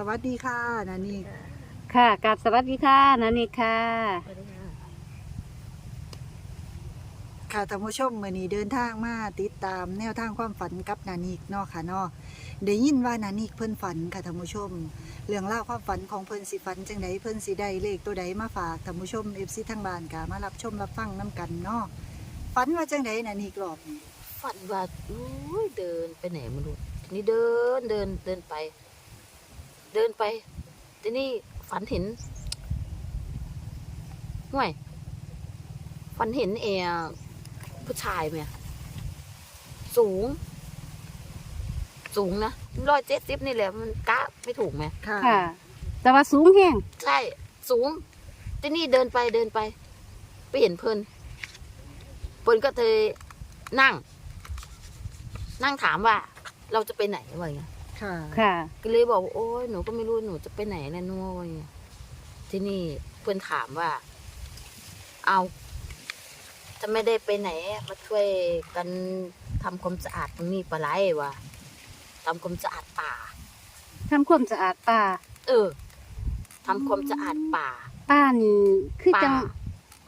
สวัสดีค่ะนานี่ค่ะกับสวัสดีค่ะนันนี่ค่ะ ค่ะท่านผู้ชมมื่อนี้เดินทางมาติดตามแนวทางความฝันกับนานิกเนาะค่ะเนาะได้ยินว่านานิกเพิ่นฝันค่ะท่านผู้ชม เรื่องเล่าวความฝันของเพิ่นสิฝันจังใดเพิ่นสิได้เลขตัวใดมาฝากท่านผู้ชม FC ทางบ้านกะมารับชมรับฟังนํกันเนาะฝันว่าจังใดนานิกรอบนี้ฝันว่าอุ้ยเดินไปไหนไม่รู้ทีนี้เดินเดินเดินไป เดินไปทีนี้ฝันเห็นห่วยฝันเห็นเออผู้ชายไหมสูง สูงนะร้อยเจ็ดสิบนี่แหละมันกะไม่ถูกไหมค่ะค่ะ แต่ว่าสูงแห้งใช่ สูงทีนี่เดินไปเดินไป ไปเห็นเพิ่นเพิ่นก็เลยนั่ง นั่งถามว่า เราจะไปไหนวะเงี้ย ค่ะค่ะ ก็เลยบอกว่าโอ้ยหนูก็ไม่รู้หนูจะไปไหนแล้วนัววะเงี้ยที่นี่เพื่อนถามว่า เอาจะไม่ได้ไปไหน มาช่วยกันทำความสะอาดตรงนี้ปะไรวะทำความสะอาดป่า ทำความสะอาดป่า เออทำความสะอาดป่าป่านี่คือป่าจัง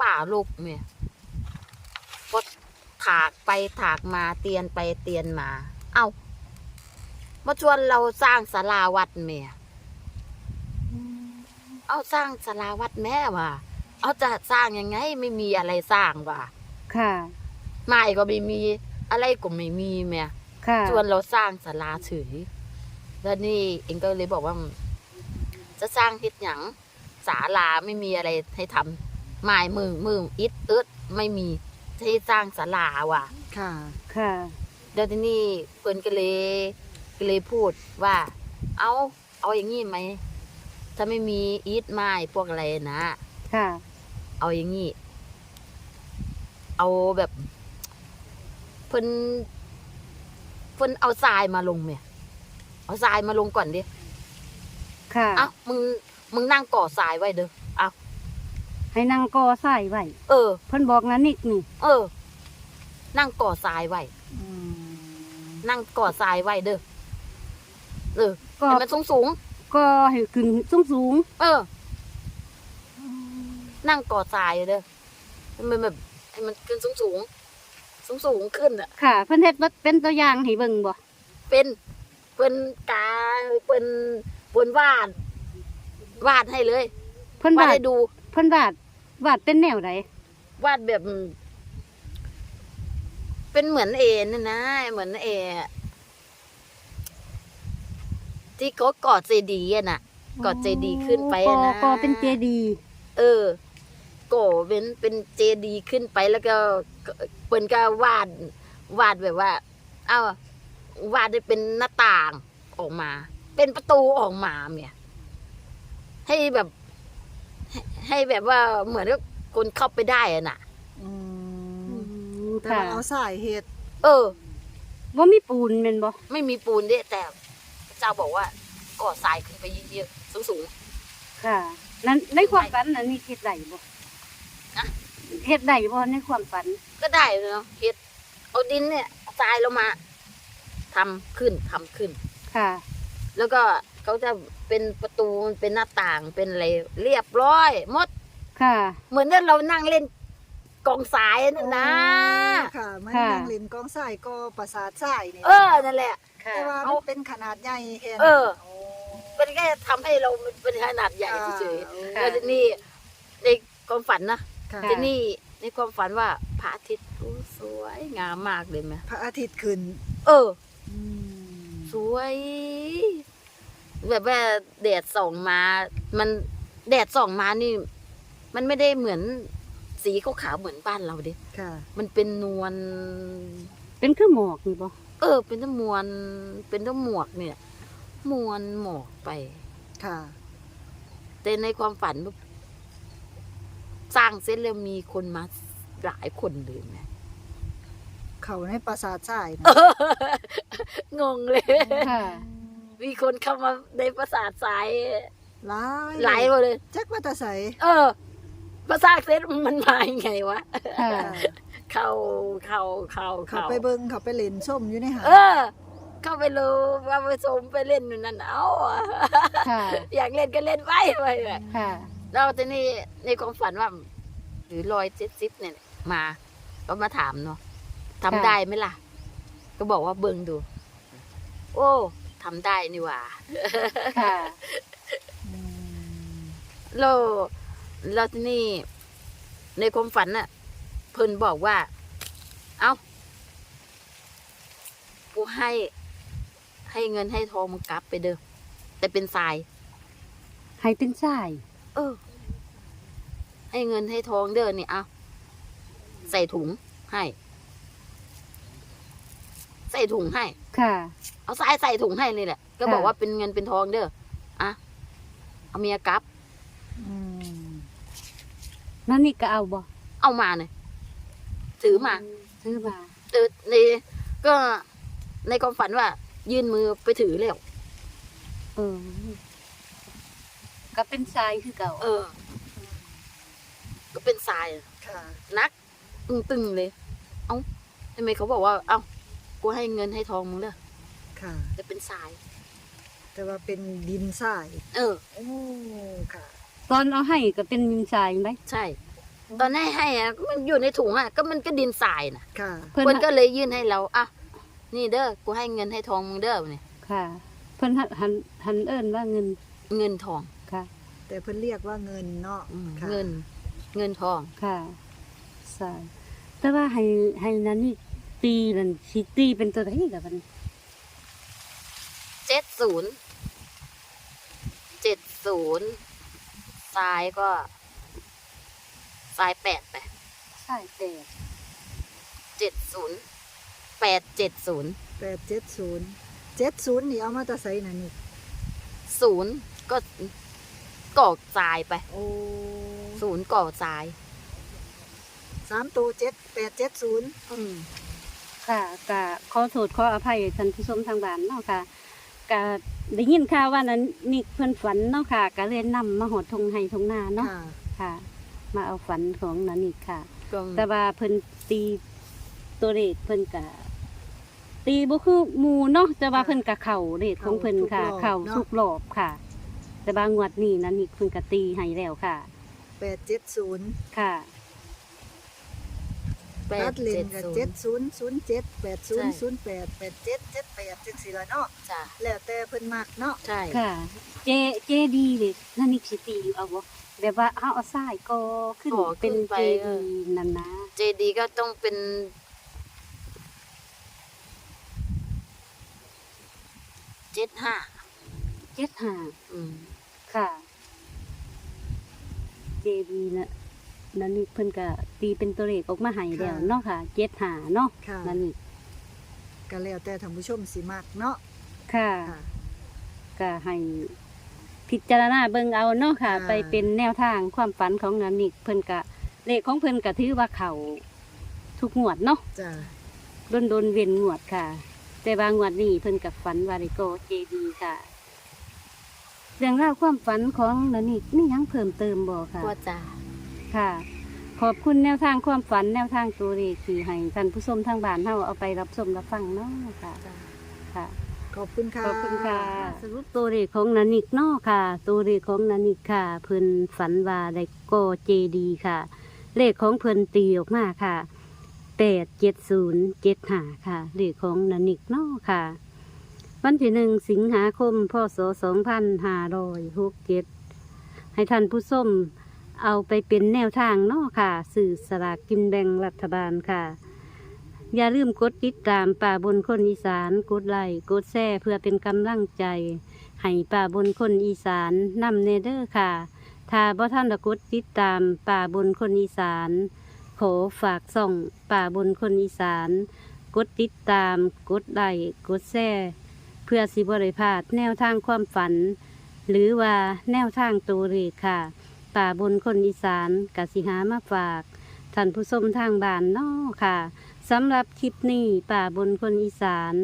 ป่าลกเนี่ยก็ถากไปถากมาเตียนไปเตียนมา เอา มาชวนเราสร้างศาลาวัดเมียเอาสร้างศาลาวัดแม่ว่ะเอาจะสร้างยังไงไม่มีอะไรสร้างว่ะค่ะไม้ก็ไม่มีอะไรก็ไม่มีแม่ค่ะชวนเราสร้างศาลาเฉยแล้วนี่เองก็เลยบอกว่า จะสร้างทิศหยังศาลาไม่มีอะไรให้ทำไม้มือมืออิดอึดไม่มีให้สร้างศาลาว่ะ ค่ะ ค่ะแล้วทีนี้เพิ่นก็เลย ก็เลยพูดว่า เอาเอาอย่างงี้ไหม ถ้าไม่มีอิฐไม้พวกอะไรนะ ค่ะ เอาอย่างงี้ เอาแบบเพิ่นเพิ่นเอาทรายมาลงเนี่ย เอาทรายมาลงก่อนดิค่ะ เอ้ามึงมึงนั่งก่อทรายไว้เด้อเอาให้นั่งกอใส่ไว้ เออ เพิ่นบอกนันนิกนี่เออ นั่งก่อทรายไว้อืมนั่งก่อทรายไว้เด้อ เออก็ ให้มันสูงสูงก็ให้ขึ้นสูงสูงๆเออ นั่งก่อทรายเด้อให้มันแบบให้มันขึ้นสูงสูงสูงสูงๆขึ้นอะๆค่ะ เพิ่นเฮ็ดว่าเป็นตัวอย่างให้เบิ่งบ่เป็นเป็นกาเป็นเป็นวาดวาดให้เลยเพิ่นาดวาวดให้ดู เพิ่นวาดวาดเป็นแนวใดวาดแบบ เป็นเหมือนเอนี่นนะเหมือนเอ ที่เขากอดเจดีย์อะน่ะ กอดเจดีย์ขึ้นไปอะนะก็เป็นเจดีย์เออก่อเป็นเป็นเจดีย์ขึ้นไปแล้วก็เปิ้นก็วาดวาดแบบว่า เอ้าวาดได้เป็นหน้าต่างออกมา เป็นประตูออกมาเนี่ย ให้แบบ ให้ให้แบบว่าเหมือนกับคนเข้าไปได้อะน่ะ อือืมมแต่ค่ะว่าเอาสายเฮ็ด เออ ว่ามีปูนแม่นบ่ ไม่มีปูนเด้แต่พระ เจ้าบอกว่าก่อทรายขึ้นไปเยอะๆสูงค่ะ นั้นในความฝันนั้นนี่เฮ็ดได้บ่อะเฮ็ดได้บ่ในความฝัน ๆก็ได้เนาะเฮ็ดเอาดินเนี่ยเอาทรายลงมาทำขึ้นทำขึ้น ค่ะ แล้วก็เขาจะเป็นประตูมันเป็นหน้าต่างเป็นอะไรเรียบร้อยหมดค่ะ เหมือนที่เรานั่งเล่น กองสายนั่นนะโอ้ค่ะมันค่ะ นั่งเล่นกองทรายก็ประสาททรายนี่เออนั่นแหละ ค่ะ แต่ว่าเอามันเป็นขนาดใหญ่เห็นเออโเป็นแค่ทำให้เราเป็นขนาดใหญ่เฉยค่ะๆแล้วทีนี้ในความฝันนะค่ะทีนี้ในความฝันว่าพระอาทิตย์อู้สวยงามมากเลยไหมพระอาทิตย์ขึ้นเออ อืมสวย แบบว่าแดดส่องมา มันแดดส่องมานี่ มันไม่ได้เหมือน สีขาวๆเหมือนบ้านเราดิค่ะ มันเป็นนวล เป็นคือหมอกนี่บ่เออ เป็นทั้งมวล เป็นทั้งหมวกเนี่ย มวลหมอกไป ค่ะ แต่ในความฝันแบบสร้างเสร็จแล้วมีคนมาหลายคนเลยไหมเขาในปราสาททรายนะงงเลย ค่ะ มีคนเข้ามาในปราสาททรายหลายหลายคนเลย จักมาแตาใส เออ พอสร้างเสร็จมันมายังไงวะค่ะค่ะ เข้าเข้าเข้าเขาเข้าไปเบิ่งเขาไปเล่นส้มอยู่ในหาดเออ เข้าไปรู้ว่าผสมไปเล่นอยู่นั่นเอาอะค่ะ อยากเล่นก็เล่นไปไปเลย ค่ะ แล้วทีนี้ในความฝันว่า หรือรอยเจ็ดซิปเนี่ย มาก็มาถามเนาะทำค่ะ ได้ไหมล่ะ ก็บอกว่าเบิ่งดู โอ้ทำได้นี่หว่าค่ะ อืม แล้ว แล้วทีนี้ในความฝันน่ะ เพิ่นบอกว่า เอ้า กูให้ ให้เงินให้ทองมึงกลับไปเด้อแต่เป็นทราย ให้เป็นสาย เออ ให้เงินให้ทองเด้อนี่เอาใส่ถุงให้ ใส่ถุงให้ ค่ะ เอาทรายใส่ถุงให้นี่แหละ ก็ค่ะบอกว่าเป็นเงินเป็นทองเด้ออะเอาเมียกลับอืม นั่นนี่ก็เอาบ่เอามาเนี่ยถือมาซื้อมาเออในก็ในความฝันว่า ยื่นมือไปถือแล้วเออ ก็เป็นสายคือเก่า เออ ก็เป็นทรายอะค่ะ นักตึงๆเลย เอ้าทำไมเขาบอกว่า เอ้ากูให้เงินให้ทองมึงเด้อค่ะ จะเป็นทราย แต่ว่าเป็นดินทราย เออ โอ้ ค่ะ ตอนเอาให้ก็เป็นสายไหมใช่ ตอนให้ให้อะก็มันอยู่ในถุงอะก็มันก็ดินทรายนะค่ะ เพิ่นคนก็เลยยื่นให้เราอะนี่เด้อกูให้เงินให้ทองมึงเด้อเนี่ยค่ะ เพิ่นหันหันหันเอิ้นว่าเงินเงินทองค่ะ แต่เพิ่นเรียกว่าเงินเนาะอืมค่ะเงิน เงินทอง ค่ะสายแต่ว่าให้ให้นั่นนี่ตีนั่นสิตีเป็นตัวไหนกับมันเจ็ดศูนย์เจ็ดศูนย์ ทรายก็ทรายแปดไปใช่แต่เจ็ดศูนย์แปดเจ็ดศูนย์แปดเจ็ดศูนย์เจ็ดศูนย์นี่เอามาแตะไซน่ะนี่ศูนย์ก็ก่อทรายไปโอ้ศูนย์ก่อทราย สามตัวเจ็ดแปดเจ็ดศูนย์อืม ค่ะก็ขอโทษขออภัยท่านผู้ชมทางบ้านเนาะค่ะก็ ได้ยินข่าวว่านั้นนี่เพิ่นฝันเนาะค่ะก็เลยนำมาหดทงให้ทงนาเนาะค่ะค่ะ มาเอาฝันของนันนี่ค่ะ ก็แต่ว่าเพิ่นตีตัวเลขเพิ่นกะตีบ่คือหมู่เนาะแต่ว่าเพิ่นกะเข่าเลขของเพิ่นค่ะ เข่าทุกรอบค่ะ แต่บางงวดนี้นั้นนี่เพิ่นกะตีให้แล้วค่ะ แปดเจ็ดศูนย์ค่ะ แปตัดดเลเจ็นดกับศูนเจ็ดย์ศูนย์ศูนย์เจ็ดแปดศูนย์ใช่ศูนย์แปดแปดเจ็ดเจ็ดแปดจังสี่ละเนาะจ้ะแล้วแต่เพิ่นมักเนาะใช่ ค่ะ เจเจดีเลยนั่นนี่สิตีเอาบ่แบบว่าเฮาเอาทรายก็ขึ้นเป็นเจดีนั่นนะเจดีก็ต้องเป็น เจ็ดห้าเจ็ดห้าอืมค่ะ เจดีน่ะ นั่นนี่เพิ่นก็ตีเป็นตัวเลขออกมาให้แล้วเนาะค่ะเจ็ดห้าเนาะค่ะ นั่นนี่ก็แล้วแต่ท่านผู้ชมสิมักเนาะค่ะค่ะ ก็ให้พิจารณาเบิ่งเอาเนาะค่ะ ค่ะ ไปเป็นแนวทางความฝันของนันนิกเพิ่นกะเลขของเพิ่นกะถือว่าเขาทุกงวดเนาะ จ้ะโดนโดนๆเว้นงวดค่ะ แต่บางงวดนี้เพิ่นกับฝันวาริโกเจดีค่ะ เรื่องราวความฝันของนันนิกมีหยังเพิ่มเติมบ่ค่ะ ก็จะ ค่ะ ขอบคุณแนวทางความฝันแนวทางตัวเลขที่ให้ท่านผู้ชมทางบ้านเฮาเอาไปรับชมรับฟังเนาะค่ะจ้ะค่ะ ขอบคุณค่ะ ขอบคุณค่ะ สรุปตัวเลขของนันิกเนอค่ะ ตัวเลขของนันิกค่ะ เพิ่นฝันว่าได้โกเจดีค่ะ เลขของเพิ่นตีออกมาค่ะแปดเจ็ดศูนย์เจ็ดหาค่ะเลขของนันิกเนอค่ะ วันที่หนึ่งสิงหาคมพศสองพันห้าร้อยหกเจ็ดให้ท่านผู้ชม เอาไปเป็นแนวทางเนอค่ะ สื่อสลากกินแบ่งรัฐบาลค่ะ อย่าลืมกดติดตามป่าบนคนอีสานกดไลค์กดแชร์เพื่อเป็นกำลังใจให้ป่าบนคนอีสานนำเนเดอร์ค่ะถ้าบ่ท่านกดติดตามป่าบนคนอีสานขอฝากส่องป่าบนคนอีสาน กดติดตามกดไลค์กดแชร์เพื่อสิบริพาดแนวทางความฝัน หรือว่าแนวทางตัวเลขค่ะ ป่าบนคนอีสานกสิหามาฝากท่านผู้ชมทางบ้านนอค่ะสำหรับคลิปนี้ป่าบนคนอีสาน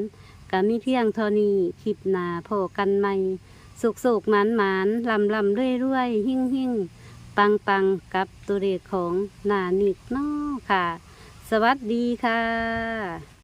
ก็มีเพียงเท่านี้คลิปหนาพอกันใหม่สุกสุกหมานหมานลำลำเรื่อยเรื่อยหิ่งหิ่งปังปังกับตัวเลขของนานิกนอค่ะ สวัสดีค่ะ